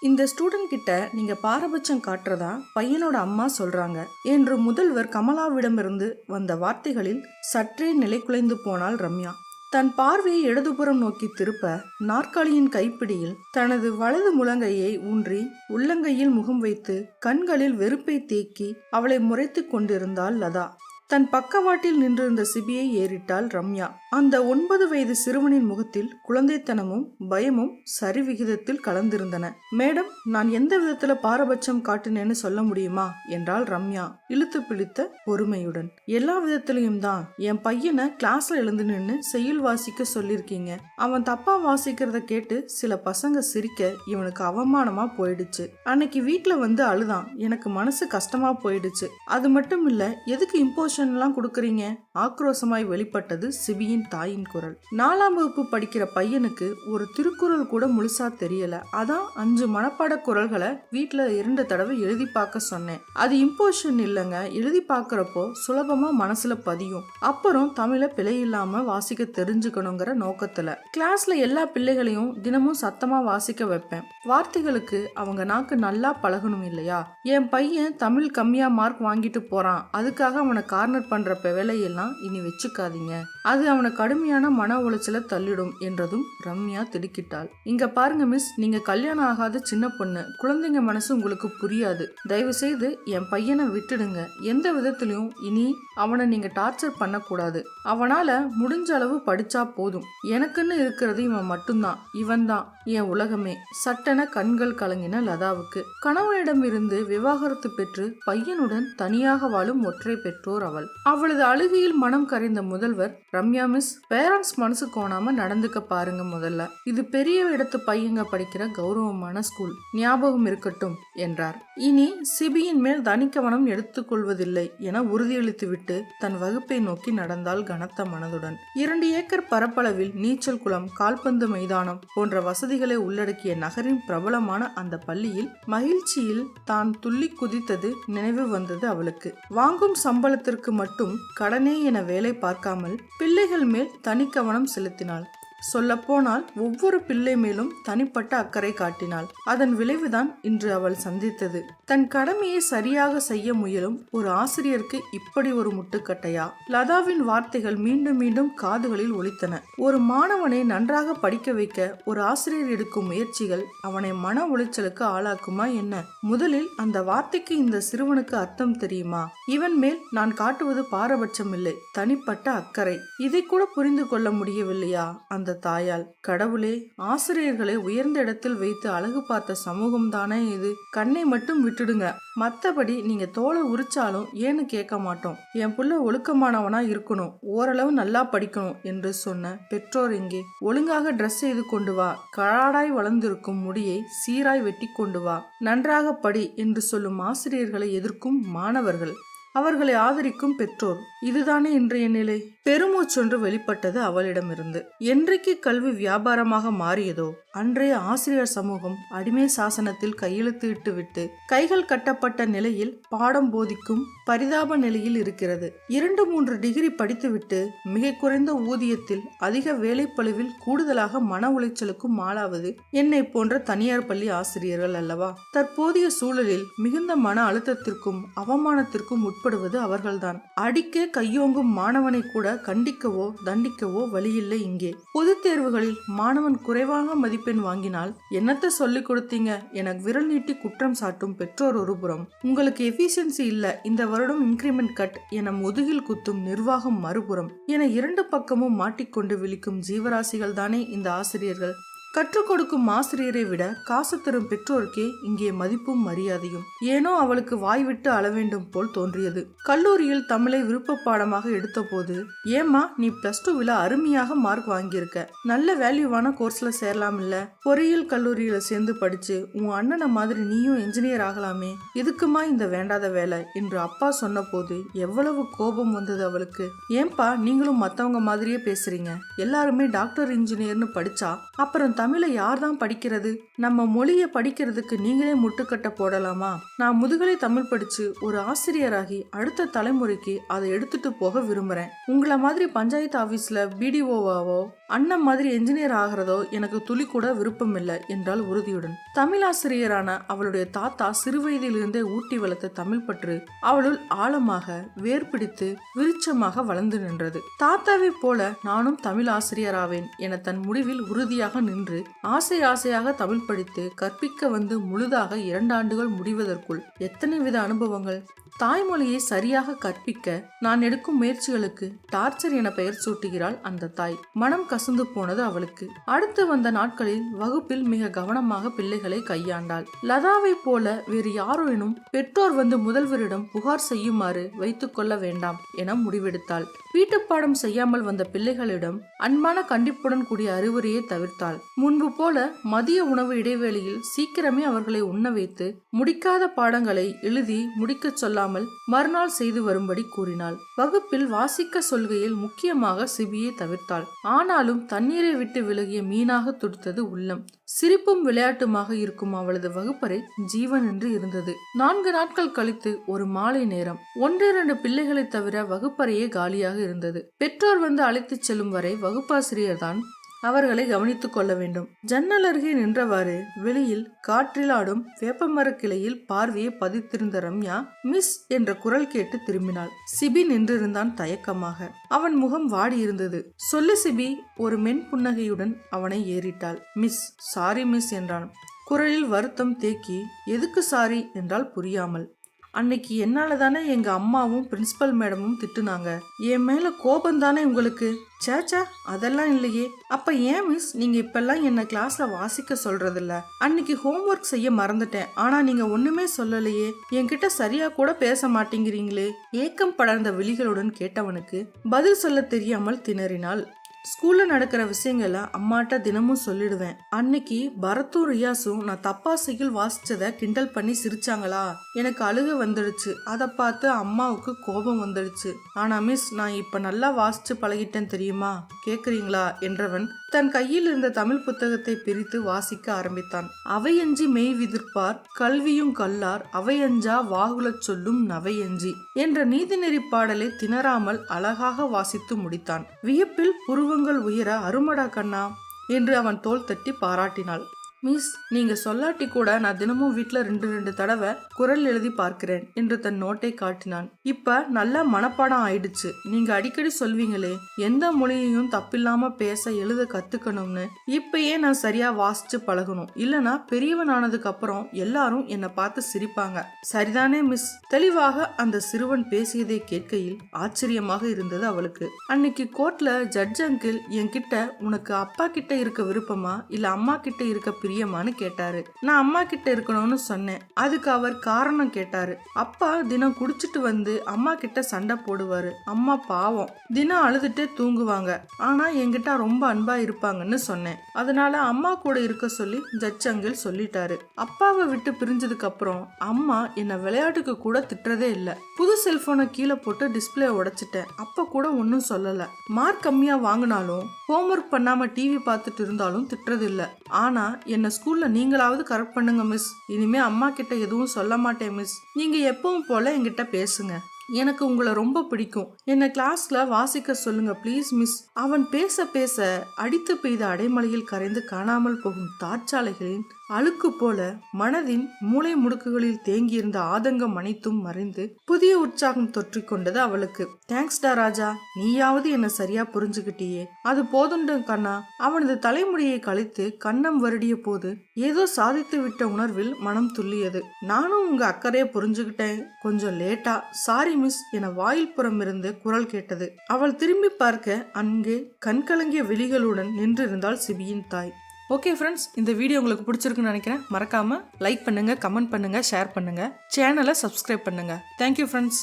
இந்த ஸ்டூடெண்ட் கிட்ட நீங்க பாரபட்சம் காட்டுறதா பையனோட அம்மா சொல்றாங்க என்று முதல்வர் கமலாவிடமிருந்து வந்த வார்த்தைகளில் சற்றே நிலை குலைந்து போனாள் ரம்யா. தன் பார்வையை இடதுபுறம் நோக்கி திருப்ப நாற்காலியின் கைப்பிடியில் தனது வலது முழங்கையை ஊன்றி உள்ளங்கையில் முகம் வைத்து கண்களில் வெறுப்பை தேக்கி அவளை முறைத்துக் கொண்டிருந்தாள் லதா. தன் பக்கவாட்டில் நின்றிருந்த சிபியை ஏறிட்டாள் ரம்யா. அந்த ஒன்பது வயது சிறுவனின் முகத்தில் குழந்தைத்தனமும் பயமும் சரிவிகிதத்தில் கலந்திருந்தன. மேடம் நான் எந்த விதத்துல பாரபட்சம் காட்டினேன்னு சொல்ல முடியுமா? என்றாள் ரம்யா இழுத்து பிடித்த பொறுமையுடன். எல்லா விதத்திலையும் தான். என் பையனை கிளாஸ்ல எழுந்து நின்று செய்யுள் வாசிக்க சொல்லியிருக்கீங்க அவன் தப்பா வாசிக்கிறத கேட்டு சில பசங்க சிரிக்க இவனுக்கு அவமானமா போயிடுச்சு. அன்னைக்கு வீட்டுல வந்து அழுதான். எனக்கு மனசு கஷ்டமா போயிடுச்சு. அது மட்டும் இல்ல எதுக்கு இம்போஷன் எல்லாம் கொடுக்குறீங்க? ஆக்ரோஷமாய் வெளிப்பட்டது சிபியின் தாயின் குரல். நாலாம் வகுப்பு படிக்கிற பையனுக்கு ஒரு திருக்குறள் கூட முழுசா தெரியல. அதான் அஞ்சு மனப்பாட குரல்களை வீட்டுல இரண்டு தடவை எழுதி பார்க்க சொன்னேன். அது இம்போஷன் இல்லைங்க. எழுதி பார்க்கறப்போ சுலபமா மனசுல பதியும். அப்புறம் தமிழை பிழை இல்லாம வாசிக்க தெரிஞ்சுக்கணுங்கிற நோக்கத்துல. கிளாஸ்ல எல்லா பிள்ளைகளையும் தினமும் சத்தமா வாசிக்க வைப்பேன். வார்த்தைகளுக்கு அவங்க நாக்கு நல்லா பழகணும் இல்லையா? என் பையன் தமிழ் கம்மியா மார்க் வாங்கிட்டு போறான். அதுக்காக அவனை கார்னர் பண்ற வேலையெல்லாம் இனி வச்சுக்காதீங்க. அது அவனை கடுமையான மன உளைச்சல தள்ளிடும் என்றதும் ரம்யா திடுக்கிட்டாள். இங்க பாருங்க மிஸ் நீங்க கல்யாணம் ஆகாத சின்ன பொண்ணு. குழந்தைங்க மனசு உங்களுக்கு புரியாது. தயவு செய்து என் பையனை விட்டுடுங்க. எந்த விதத்திலையும் இனி அவனை நீங்க டார்ச்சர் பண்ணக்கூடாது. அவனால முடிஞ்ச அளவு படிச்சா போதும். எனக்குன்னு இருக்கிறது இவன் மட்டும்தான். இவன் தான் என் உலகமே. சட்டென கண்கள் கலங்கின லதாவுக்கு. கணவனிடம் இருந்து விவாகரத்து பெற்று பையனுடன் தனியாக வாழும் ஒற்றை பெற்றோர் அவள். அவளது அழுகையில் மனம் கரைந்த முதல்வர் ரம்யா மிஸ் மிஸ் பேரண்ட்ஸ் மனசு கோணாம நடந்துக்க பாருங்க முதல்ல. இது பெரிய இடத்து பையங்க படிக்கிற கௌரவமான ஸ்கூல் ஞாபகம் இருக்கட்டும் என்றார். இனி சிபியின் மேல் தனிக்கவனம் எடுத்துக்கொள்வதில்லை என உறுதியளித்துவிட்டு தன் வகுப்பை நோக்கி நடந்தால் கனத்த மனதுடன். இரண்டு ஏக்கர் பரப்பளவில் நீச்சல் குளம் கால்பந்து மைதானம் போன்ற வசதிகளை உள்ளடக்கிய நகரின் பிரபலமான அந்த பள்ளியில் மகிழ்ச்சியில் தான் துள்ளி குதித்தது நினைவு வந்தது அவளுக்கு. வாங்கும் சம்பளத்திற்கு மட்டும் கடனே என வேலை பார்க்காமல் பிள்ளைகள் மேல் தனிக்கவனம் செலுத்தினாள். சொல்லப்போனால் ஒவ்வொரு பிள்ளை மேலும் தனிப்பட்ட அக்கறை காட்டினாள். அதன் விளைவுதான் இன்று அவள் சந்தித்தது. தன் கடமையை சரியாக செய்ய முயலும் ஒரு ஆசிரியருக்கு இப்படி ஒரு முட்டுக்கட்டையா? லதாவின் வார்த்தைகள் மீண்டும் மீண்டும் காதுகளில் ஒலித்தன. ஒரு மாணவனை நன்றாக படிக்க வைக்க ஒரு ஆசிரியர் எடுக்கும் முயற்சிகள் அவனை மன உளைச்சலுக்கு ஆளாக்குமா என்ன? முதலில் அந்த வார்த்தைக்கு இந்த சிறுவனுக்கு அர்த்தம் தெரியுமா? இவன் மேல் நான் காட்டுவது பாரபட்சம் இல்லை தனிப்பட்ட அக்கறை. இதை கூட புரிந்து கொள்ள முடியவில்லையா? அந்த தாயால். கடவுளே ஆசிரியர்களை உயர்ந்த இடத்தில் வைத்து அழகு பார்த்த சமூகம் தானே இது. கண்ணை மட்டும் விட்டுடுங்க. மத்தபடி நீங்க தோலை உரிச்சாலும் ஏன்னு கேட்க மாட்டோம். என் புள்ள ஒழுக்கமானவனா இருக்கணும். ஓரளவு நல்லா படிக்கணும் என்று சொன்ன பெற்றோர் இங்கே. ஒழுங்காக ட்ரெஸ் செய்து கொண்டு வா. கழாடாய் வளர்ந்திருக்கும் முடியை சீராய் வெட்டி கொண்டு வா. நன்றாக படி என்று சொல்லும் ஆசிரியர்களை எதிர்க்கும் மாணவர்கள். அவர்களை ஆதரிக்கும் பெற்றோர். இதுதானே இன்றைய நிலை. பெருமூச்சொன்று வெளிப்பட்டது அவளிடமிருந்து. என்றைக்கு கல்வி வியாபாரமாக மாறியதோ அன்றைய ஆசிரியர் சமூகம் அடிமை சாசனத்தில் கையெழுத்து இட்டு விட்டு கைகள் கட்டப்பட்ட நிலையில் பாடம் போதிக்கும் பரிதாப நிலையில் இருக்கிறது. இரண்டு மூன்று டிகிரி படித்துவிட்டு மிக குறைந்த ஊதியத்தில் அதிக வேலைப்பளுவில் கூடுதலாக மன உளைச்சலுக்கும் ஆளாவது என்னை போன்ற தனியார் பள்ளி ஆசிரியர்கள் அல்லவா? தற்போதைய சூழலில் மிகுந்த மன அழுத்தத்திற்கும் அவமானத்திற்கும் உட்படுவது அவர்கள்தான். அடிக்க கையோங்கும் மாணவனை கூட கண்டிக்கவோ தண்டிக்கவோ வழியில்லை இங்கே. பொதுத் தேர்வுகளில் மாணவன் குறைவாக மதிப்பெண் வாங்கினால் என்னத்த சொல்லிக் கொடுத்தீங்க என விரல் நீட்டி குற்றம் சாட்டும் பெற்றோர் ஒருபுறம். உங்களுக்கு எஃபிஷியன்சி இல்ல இந்த வருடம் இன்கிரிமெண்ட் கட் என முதுகில் குத்தும் நிர்வாகம் மறுபுறம். என இரண்டு பக்கமும் மாட்டிக்கொண்டு விழிக்கும் ஜீவராசிகள் தானே இந்த ஆசிரியர்கள். கற்றுக் கொடுக்கும் ஆசிரியரை விட காசு தரும் பெற்றோருக்கே இங்கே மதிப்பும் மரியாதையும். ஏனோ அவளுக்கு வாய் விட்டு போல் தோன்றியது. கல்லூரியில் தமிழை விருப்ப பாடமாக எடுத்தபோது ஏம்மா நீ பிளஸ் டூவில் அருமையாக மார்க் வாங்கியிருக்க. நல்ல வேல்யூவான கோர்ஸ்ல சேரலாம் இல்ல? பொறியியல் கல்லூரியில சேர்ந்து படிச்சு உன் அண்ணனை மாதிரி நீயும் என்ஜினியர் ஆகலாமே? எதுக்குமா இந்த வேண்டாத வேலை? என்று அப்பா சொன்னபோது எவ்வளவு கோபம் வந்தது அவளுக்கு. ஏன்பா நீங்களும் மத்தவங்க மாதிரியே பேசுறீங்க. எல்லாருமே டாக்டர் இன்ஜினியர்னு படிச்சா அப்புறம் தமிழை யார் தான் படிக்கிறது? நம்ம மொழியை படிக்கிறதுக்கு நீங்களே முட்டுக்கட்டை போடலாமா? நான் முதுகலை தமிழ் படிச்சு ஒரு ஆசிரியராகி அடுத்த தலைமுறைக்கு அதை எடுத்துட்டு போக விரும்புறேன். உங்களை மாதிரி பஞ்சாயத்து ஆபீஸ்ல பிடிஓவாவோ அண்ணன் மாதிரி என்ஜினியர் ஆகிறதோ எனக்கு துளி கூட விருப்பம் இல்லை என்றால் உறுதியுடன். தமிழாசிரியரான அவளுடைய தாத்தா சிறுவயதிலிருந்தே ஊட்டி வளர்த்த தமிழ் பற்று அவளுள் ஆழமாக வேர் பிடித்து விருட்சமாக வளர்ந்து நின்றது. தாத்தாவைப் போல நானும் தமிழ் ஆசிரியராவேன் என தன் முடிவில் உறுதியாக நின்று ஆசை ஆசையாக தமிழ் படித்து கற்பிக்க வந்து முழுதாக இரண்டு ஆண்டுகள் முடிவதற்குள் எத்தனை வித அனுபவங்கள்? தாய்மொழியை சரியாக கற்பிக்க நான் எடுக்கும் முயற்சிகளுக்கு டார்ச்சர் என பெயர் சூட்டுகிறாள் அந்த தாய். மனம் கசந்து போனது அவளுக்கு. அடுத்து வந்த நாட்களில் வகுப்பில் மிக கவனமாக பிள்ளைகளை கையாண்டாள். லதாவை போல வேறு யாரோனும் பெற்றோர் வந்து முதல்வரிடம் புகார் செய்யுமாறு வைத்துக் கொள்ள வேண்டாம் என முடிவெடுத்தாள். வீட்டுப்பாடம் செய்யாமல் வந்த பிள்ளைகளிடம் அன்பான கண்டிப்புடன் கூடிய அறிவுரையை தவிர்த்தாள். முன்பு போல மதிய உணவு இடைவேளையில் சீக்கிரமே அவர்களை உண்ண வைத்து முடிக்காத பாடங்களை எழுதி முடிக்கச் சொல்லாமல் மறுநாள் செய்து வரும்படி கூறினாள். வகுப்பில் வாசிக்க சொல்கையில் முக்கியமாக சிபியை தவிர்த்தாள். ஆனாலும் தண்ணீரை விட்டு விலகிய மீனாக துடித்தது உள்ளம். சிரிப்பும் விளையாட்டுமாக இருக்கும் அவளது வகுப்பறை ஜீவன் என்று இருந்தது. நான்கு நாட்கள் கழித்து ஒரு மாலை நேரம். ஒன்றிரண்டு பிள்ளைகளை தவிர வகுப்பறையே காலியாக இருந்தது. பெற்றோர் வந்து அழைத்துச் செல்லும் வரை வகுப்பாசிரியர் தான் அவர்களை கவனித்துக் கொள்ள வேண்டும். ஜன்னல் அருகே நின்றவாறு வெளியில் காற்றில் ஆடும் வேப்பமரக் கிளையில் பார்வையை பதித்திருந்த ரம்யா மிஸ் என்ற குரல் கேட்டு திரும்பினாள். சிபி நின்றிருந்தான் தயக்கமாக. அவன் முகம் வாடியிருந்தது. சொல்லு சிபி ஒரு மென் புன்னகையுடன் அவனை ஏறிட்டாள். மிஸ் சாரி மிஸ் என்றான். குரலில் வருத்தம் தேக்கி எதுக்கு சாரி? என்றால் புரியாமல். அன்னைக்கு என்னால தானே எங்க அம்மாவும் பிரின்சிபல் மேடமும் திட்டுனாங்க. என் மேல கோபம் தானே உங்களுக்கு? சேச்சா அதெல்லாம் இல்லையே. அப்ப ஏன் மிஸ் நீங்க இப்பெல்லாம் என்ன கிளாஸ்ல வாசிக்க சொல்றதில்ல. அன்னைக்கு ஹோம்ஒர்க் செய்ய மறந்துட்டேன். ஆனா நீங்க ஒண்ணுமே சொல்லலையே. என்கிட்ட சரியா கூட பேச மாட்டேங்கிறீங்களே. ஏக்கம் படர்ந்த விழிகளுடன் கேட்டவனுக்கு பதில் சொல்ல தெரியாமல் திணறினாள். ஸ்கூல்ல நடக்கிற விஷயங்களை அம்மாட்ட தினமும் சொல்லிடுவேன். அன்னைக்கு பரத்தும் ரியாஸும் நான் தப்பாசையில் வாசிச்சதை கிண்டல் பண்ணி சிரிச்சாங்களா? எனக்கு அழுக வந்துடுச்சு. அதை பார்த்து அம்மாவுக்கு கோபம் வந்துடுச்சு. ஆனா மிஸ் நான் இப்ப நல்லா வாசிச்சு பழகிட்டேன் தெரியுமா? கேக்குறீங்களா? என்றவன் தன் கையில் இருந்த தமிழ் புத்தகத்தை பிரித்து வாசிக்க ஆரம்பித்தான். அவையஞ்சி மெய் விதிர்ப்பார் கல்வியும் கல்லார் அவையஞ்சா வாகுலச் சொல்லும் நவையஞ்சி என்ற நீதிநெறி பாடலை திணறாமல் அழகாக வாசித்து முடித்தான். வியப்பில் உருவங்கள் உயர அருமடா கண்ணா என்று அவன் தோல் தட்டி பாராட்டினாள். மிஸ் நீங்க சொல்லாட்டி கூட நான் தினமும் வீட்டில் ரெண்டு ரெண்டு தடவை குரல் எழுதி பார்க்கிறேன் என்று தன் நோட்டை காட்டினான். இப்ப நல்லா மனப்பாடம் ஆயிடுச்சு. நீங்க அடிக்கடி சொல்வீங்களே எந்த மொழியையும் தப்பில்லாம பேச எழுத கத்துக்கணும்னு. இப்பயே நான் சரியா வாசிச்சு பழகணும். இல்லனா பெரியவன் ஆனதுக்கு அப்புறம் எல்லாரும் என்னை பார்த்து சிரிப்பாங்க. சரிதானே மிஸ்? தெளிவாக அந்த சிறுவன் பேசியதை கேட்கையில் ஆச்சரியமாக இருந்தது அவளுக்கு. அன்னைக்கு கோர்ட்ல ஜட்ஜ் அங்கிள் என்கிட்ட உனக்கு அப்பா கிட்ட இருக்க விருப்பமா? இல்ல அம்மா கிட்ட இருக்க பிரியமான்னு கேட்டாரு. நான் அம்மா கிட்ட இருக்கணும்னு சொன்னேன். அதுக்கு அவர் காரணம் கேட்டாரு. அப்பா தினம் குடிச்சிட்டு வந்து அம்மா கிட்ட சண்டை போடுவாரு. அம்மா பாவம். தினம் அழுதுட்டே தூங்குவாங்க. ஆனா என்கிட்ட ரொம்ப அன்பா இருப்பாங்கன்னு சொன்னேன். அதனால அம்மா கூட இருக்க சொல்லி ஜட்ஜ் அங்கிள் சொல்லிட்டாரு. அப்பாவை விட்டு பிரிஞ்சதுக்கு அப்புறம் அம்மா என்ன விளையாட்டுக்கு கூட திட்டுறதே இல்ல. புது செல்போனை கீழே போட்டு டிஸ்பிளே உடைச்சிட்டேன். அப்ப கூட ஒன்றும் சொல்லல. மார்க் கம்மியா வாங்கினாலும் ஹோம்ஒர்க் பண்ணாம டிவி பார்த்துட்டு இருந்தாலும் திட்டுறது இல்ல. ஆனா என்னை ஸ்கூலில் நீங்களாவது கரெக்ட் பண்ணுங்க மிஸ் இனிமே அம்மா கிட்ட எதுவும் சொல்ல மாட்டேன் மிஸ் நீங்கள் எப்பவும் போல் என்கிட்ட பேசுங்க. எனக்கு உங்களை ரொம்ப பிடிக்கும். என்னை கிளாஸ்ல வாசிக்க சொல்லுங்க ப்ளீஸ் மிஸ் அவன் பேச பேச அடித்து பெய்த அடைமலையில் கரைந்து காணாமல் போகும் தாட்சாலைகளின் அழுக்கு போல மனதின் மூளை முடுக்குகளில் தேங்கியிருந்த ஆதங்கம் அனைத்தும் மறைந்து புதிய உற்சாகம் தொற்றிக் கொண்டது அவளுக்கு. தேங்க்ஸ்டா ராஜா. நீயாவது என்ன சரியா புரிஞ்சுக்கிட்டியே. அது போதுண்டு கண்ணா அவனது தலைமுடியை கழித்து கண்ணம் வருடிய போது ஏதோ சாதித்து விட்ட உணர்வில் மனம் துள்ளியது. நானும் உங்க அக்கறைய புரிஞ்சுக்கிட்டேன். கொஞ்சம் லேட்டா. சாரி மிஸ் என வாயில் புறம் இருந்து குரல் கேட்டது. அவள் திரும்பி பார்க்க அங்கே கண்கலங்கிய விழிகளுடன் நின்றிருந்தாள் சிபியின் தாய். ஓகே ஃப்ரெண்ட்ஸ் இந்த வீடியோ உங்களுக்கு பிடிச்சிருக்குன்னு நினைக்கிறேன். மறக்காமல் லைக் பண்ணுங்கள் கமெண்ட் பண்ணுங்கள் ஷேர் பண்ணுங்கள் சேனலை சப்ஸ்கிரைப் பண்ணுங்க. Thank you friends